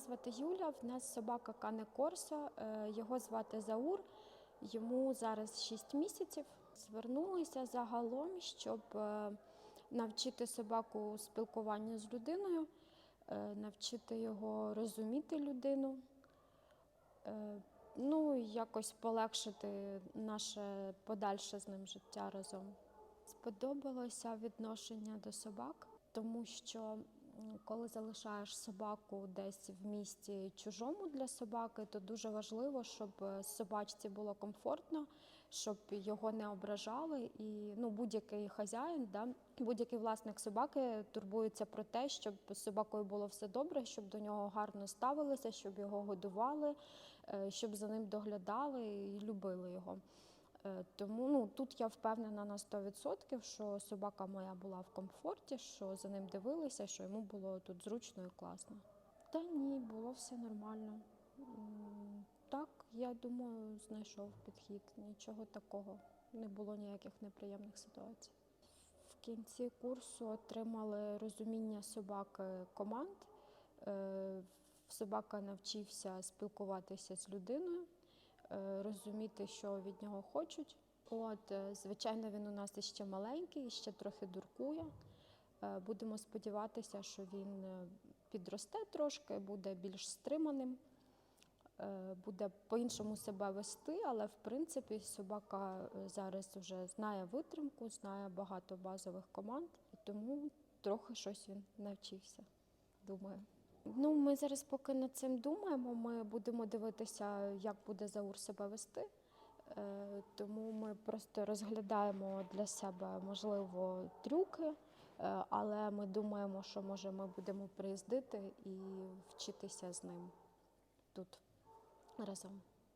звати Юля. В нас собака Кане Корсо. Е, Його звати Заур. Йому зараз 6 місяців. Звернулися загалом, щоб е, навчити собаку спілкуванню з людиною, е, навчити його розуміти людину. Ну, і якось полегшити наше подальше з ним життя разом. Сподобалося відношення до собак, тому що коли залишаєш собаку десь в місті чужому для собаки, то дуже важливо, щоб е, собачці було комфортно, щоб його не ображали. І ну, будь-який хазяїн, да, будь-який власник собаки турбується про те, щоб з собакою було все добре, щоб до нього гарно ставилися, щоб його годували, е, щоб за ним доглядали і любили його. Е, Тому ну, тут я впевнена на 100%, що собака моя була в комфорті, що за ним дивилися, що йому було тут зручно і класно. Та ні, було все нормально. Так, я думаю, знайшов підхід. Нічого такого. Не було ніяких неприємних ситуацій. В кінці курсу отримали розуміння собаки команд. Е, Собака навчився спілкуватися з людиною, розуміти, що від нього хочуть. От, е, звичайно, він у нас іще маленький, ще трохи дуркує. Е, Будемо сподіватися, що він е, підросте трошки, буде більш стриманим, е, буде по-іншому себе вести, але в принципі собака е, зараз вже знає витримку, знає багато базових команд, і тому трохи щось він навчився, думаю. Ну, ми зараз поки над цим думаємо. Ми будемо дивитися, як буде Заур себе вести. Е, Тому ми просто розглядаємо для себе, можливо, трюки, е, але ми думаємо, що може ми будемо приїздити і вчитися з ним тут разом.